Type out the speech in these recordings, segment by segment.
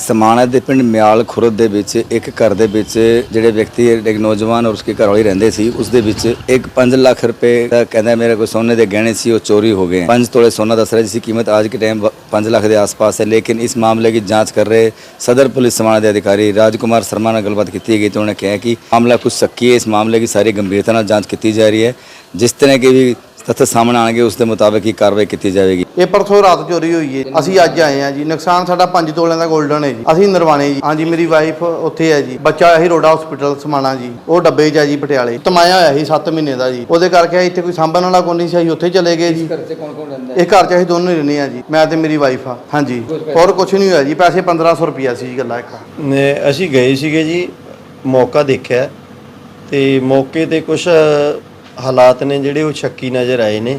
ਸਮਾਣਾ ਦੇ ਪਿੰਡ ਮਿਆਲ ਖੁਰਦ ਦੇ ਵਿੱਚ, ਇੱਕ ਘਰ ਦੇ ਵਿੱਚ ਜਿਹੜੇ ਵਿਅਕਤੀ ਇੱਕ ਨੌਜਵਾਨ ਔਰ ਉਸਕੇ ਘਰਵਾਲੀ ਰਹਿੰਦੇ ਸੀ, ਉਸ ਦੇ ਵਿੱਚ ਇੱਕ 5 ਲੱਖ ਰੁਪਏ ਦਾ ਕਹਿੰਦਾ ਮੇਰੇ ਕੋਲ ਸੋਨੇ ਦੇ ਗਹਿਣੇ ਸੀ, ਉਹ ਚੋਰੀ ਹੋ ਗਏ। ਪੰਜ ਤੋਲੇ ਸੋਨਾ ਦੱਸ ਰਿਹਾ ਜਿਸ ਦੀ ਕੀਮਤ ਅੱਜ ਕੇ ਟਾਈਮ 5 ਲੱਖ ਦੇ ਆਸ-ਪਾਸ ਹੈ, ਲੇਕਿਨ ਇਸ ਮਾਮਲੇ ਦੀ ਜਾਂਚ ਕਰ ਰਹੇ ਸਦਰ ਪੁਲਿਸ ਸਮਾਣਾ ਦੇ ਅਧਿਕਾਰੀ ਰਾਜਕੁਮਾਰ ਸ਼ਰਮਾ ਨਾਲ ਗੱਲਬਾਤ ਕੀਤੀ ਗਈ ਤੇ ਉਹਨੇ ਕਿਹਾ ਕਿ ਮਾਮਲਾ ਕੁਝ ਸੱਕੀ ਹੈ, ਇਸ ਮਾਮਲੇ ਦੀ ਸਾਰੀ ਗੰਭੀਰਤਾ ਨਾਲ ਜਾਂਚ ਕੀਤੀ ਜਾ ਰਹੀ ਹੈ। ਜਿਸ ਤਰ੍ਹਾਂ ਕਿ ਵੀ ਤੱਥ ਸਾਹਮਣੇ ਆਣਗੇ ਉਸ ਦੇ ਮੁਤਾਬਕ ਹੀ ਕਾਰਵਾਈ ਕੀਤੀ ਜਾਵੇਗੀ। ਇਹ ਪਰਸੋਂ ਰਾਤ ਚੋਰੀ ਹੋਈ ਹੈ ਅਸੀਂ ਅੱਜ ਆਏ ਆ ਜੀ। ਨੁਕਸਾਨ ਸਾਡਾ 5 ਤੋਲਿਆਂ ਦਾ 골ਡਨ ਹੈ ਜੀ। ਅਸੀਂ ਨਰਵਾਣੇ ਜੀ। ਹਾਂਜੀ ਮੇਰੀ ਵਾਈਫ ਉੱਥੇ ਹੈ ਜੀ। ਬੱਚਾ ਆਇਆ ਸੀ ਰੋਡਾ ਹਸਪੀਟਲ ਸਮਾਣਾ ਜੀ। ਉਹ ਡੱਬੇ 'ਚ ਹੈ ਜੀ ਪਟਿਆਲੇ। ਤਮਾਇਆ ਹੋਇਆ ਸੀ 7 ਮਹੀਨੇ ਦਾ ਜੀ। ਉਹਦੇ ਕਰਕੇ ਇੱਥੇ ਕੋਈ ਸਾਂਭਣ ਵਾਲਾ ਕੋਈ ਨਹੀਂ ਸੀ। ਅਸੀਂ ਉੱਥੇ ਚਲੇ ਗਏ ਜੀ। ਘਰ 'ਚ ਕੌਣ ਕੌਣ ਰਹਿੰਦਾ ਇਹ ਘਰ 'ਚ ਅਸੀਂ ਦੋਨੋਂ ਹੀ ਰਹਿੰਦੇ ਆ ਜੀ। ਮੈਂ ਤੇ ਮੇਰੀ ਵਾਈਫ ਆ ਹਾਂਜੀ। ਹੋਰ ਕੁਝ ਨਹੀਂ ਹੋਇਆ ਜੀ। ਪੈਸੇ 1500 ਰੁਪਿਆ ਸੀ ਜੀ ਗੱਲਾਂ ਇੱਕ। ਨੇ ਅਸੀਂ ਗਏ ਸੀਗੇ ਜੀ। ਮੌਕਾ ਦੇਖਿਆ। ਤੇ ਮੌਕੇ ਤੇ ਕੁਝ ਹਾਲਾਤ ਨੇ ਜਿਹੜੇ ਉਹ ਸ਼ੱਕੀ ਨਜ਼ਰ ਆਏ ਨੇ।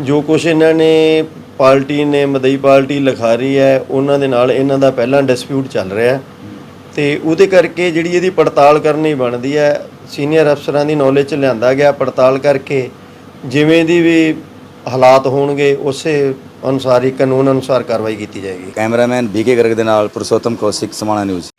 ਜੋ ਕੁਝ ਇਹਨਾਂ ਨੇ ਪਾਰਟੀ ਨੇ ਮਦਈ ਪਾਰਟੀ ਲਿਖਾ ਰਹੀ ਹੈ, ਉਹਨਾਂ ਦੇ ਨਾਲ ਇਹਨਾਂ ਦਾ ਪਹਿਲਾਂ ਡਿਸਪਿਊਟ ਚੱਲ ਰਿਹਾ। ਹੈ ਤੇ ਉਹਦੇ ਕਰਕੇ ਜਿਹੜੀ ਇਹਦੀ ਪੜਤਾਲ ਕਰਨੀ ਬਣਦੀ ਹੈ, ਸੀਨੀਅਰ ਅਫਸਰਾਂ ਦੀ ਨੌਲੇਜ ਚ ਲਿਆਂਦਾ ਗਿਆ ਪੜਤਾਲ ਕਰਕੇ। ਜਿਵੇਂ ਦੀ ਵੀ ਹਾਲਾਤ ਹੋਣਗੇ, ਉਸੇ ਅਨੁਸਾਰ ਹੀ ਕਾਨੂੰਨ ਅਨੁਸਾਰ ਕਾਰਵਾਈ ਕੀਤੀ ਜਾਏਗੀ। ਕੈਮਰਾਮੈਨ ਬੀਕੇ ਗਰਗ ਦੇ ਨਾਲ ਪੁਰਸ਼ੋਤਮ ਕੌਸ਼ਿਕ, ਸਮਾਣਾ ਨਿਊਜ਼।